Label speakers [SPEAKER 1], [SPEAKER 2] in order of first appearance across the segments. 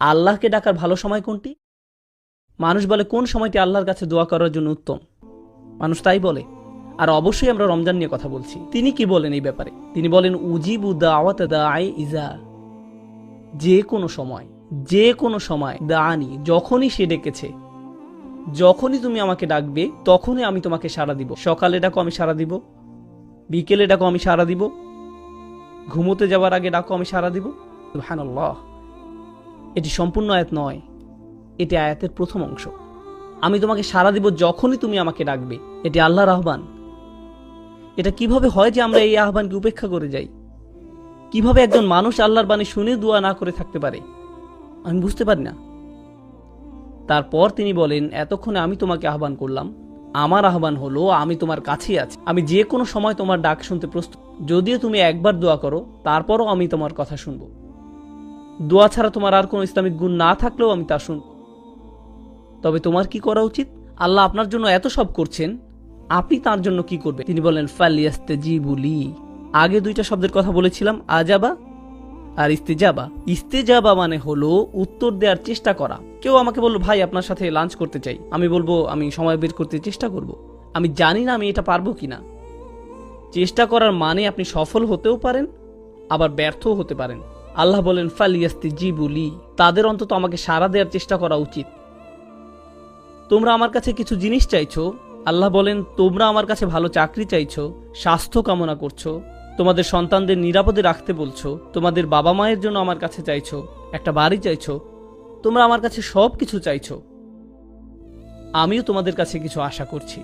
[SPEAKER 1] আল্লাহকে ডাকার ভালো সময় কোনটি? মানুষ বলে, কোন সময়টি আল্লাহর কাছে দোয়া করার জন্য উত্তম? মানুষ তাই বলে, আর অবশ্যই আমরা রমজান নিয়ে কথা বলছি। তিনি কি বলেন এই ব্যাপারে? তিনি বলেন, উজিবু দাওয়াত দাআই ইজা। যে কোনো সময়, যে কোনো সময় দানি যখনই সে ডেকেছে, যখনই তুমি আমাকে ডাকবে, তখনই আমি তোমাকে সাড়া দিব। সকালে ডাকো, আমি সাড়া দিব। বিকেলে ডাকো, আমি সাড়া দিব। ঘুমোতে যাওয়ার আগে ডাকো, আমি সাড়া দিব। সুবহানাল্লাহ। এটি সম্পূর্ণ আয়াত নয়। এটি আয়াতের প্রথম অংশ। আমি তোমাকে সাড়া দিব যখনই তুমি আমাকে ডাকবে। এটি আল্লাহর আহ্বান। এটা কীভাবে হয় যে আমরা এই আহ্বানকে উপেক্ষা করে যাই? কীভাবে একজন মানুষ আল্লাহর বাণী শুনে দোয়া না করে থাকতে পারে? আমি বুঝতে পারি না। তারপর তিনি বলেন, এতক্ষণে আমি তোমাকে আহ্বান করলাম। আমার আহ্বান হলো, আমি তোমার কাছেই আছি। আমি যে কোনো সময় তোমার ডাক শুনতে প্রস্তুত। যদিও তুমি একবার দোয়া করো, তারপরও আমি তোমার কথা শুনব। দোয়া ছাড়া তোমার আর কোনো ইসলামিক গুণ না থাকলেও আমি তা শুন তবে তোমার কি করা উচিত? আল্লাহ আপনার জন্য এত সব করছেন, আপনি তার জন্য কি করবেন? তিনি বলেন ফালিয়াস্তে জিবুলি আগে দুইটা শব্দের কথা বলেছিলাম, আজাবা আর ইস্তেজাবা। ইস্তেজাবা মানে হলো উত্তর দেওয়ার চেষ্টা করা। কেউ আমাকে বলল, ভাই, আপনার সাথে লাঞ্চ করতে চাই। আমি বলব, আমি সময় বের করতে চেষ্টা করব। আমি জানি না আমি এটা পারব কিনা। চেষ্টা করার মানে আপনি সফল হতেও পারেন, আবার ব্যর্থও হতে পারেন। আল্লাহ বলেন ফালিয়াস্তি জিবুলি তাদের অন্তত আমাকে সাড়া দেওয়ার চেষ্টা করা উচিত। তোমরা আমার কাছে কিছু জিনিস চাইছো? আল্লাহ বলেন, তোমরা আমার কাছে ভালো চাকরি চাইছো, স্বাস্থ্য কামনা করছ, তোমাদের সন্তানদের নিরাপদে রাখতে বলছো, তোমাদের বাবা মায়ের জন্য আমার কাছে চাইছো, একটা বাড়ি চাইছো, তোমরা আমার কাছে সব কিছু চাইছো। আমিও তোমাদের কাছে কিছু আশা করছি।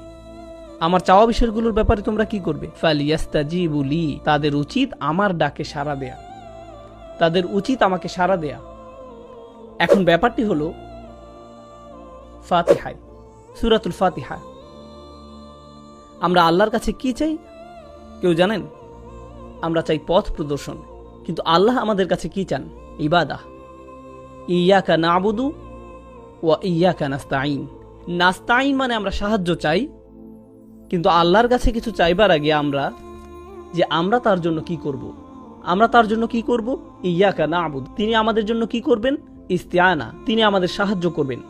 [SPEAKER 1] আমার চাওয়া বিষয়গুলোর ব্যাপারে তোমরা কি করবে? ফালিয়াস্তা জিবুলি তাদের উচিত আমার ডাকে সাড়া দেয়া। তাদের উচিত আমাকে সাড়া দেয়া। এখন ব্যাপারটি হলো ফাতিহায়, সুরাতুল ফাতিহা। আমরা আল্লাহর কাছে কি চাই? কেউ জানেন? আমরা চাই পথ প্রদর্শন। কিন্তু আল্লাহ আমাদের কাছে কি চান? ইবাদা ইয়াকা নাবুদু ওয়া ইয়াকা নাস্তাইন নাস্তাইন মানে আমরা সাহায্য চাই, কিন্তু আল্লাহর কাছে কিছু চাইবার আগে আমরা যে আমরা তার জন্য কি করব। আমরা তার জন্য কি করব? ইয়াকা না আবুদ তিনি আমাদের জন্য কি করবেন? ইস্তিয়ানা তিনি আমাদের সাহায্য করবেন।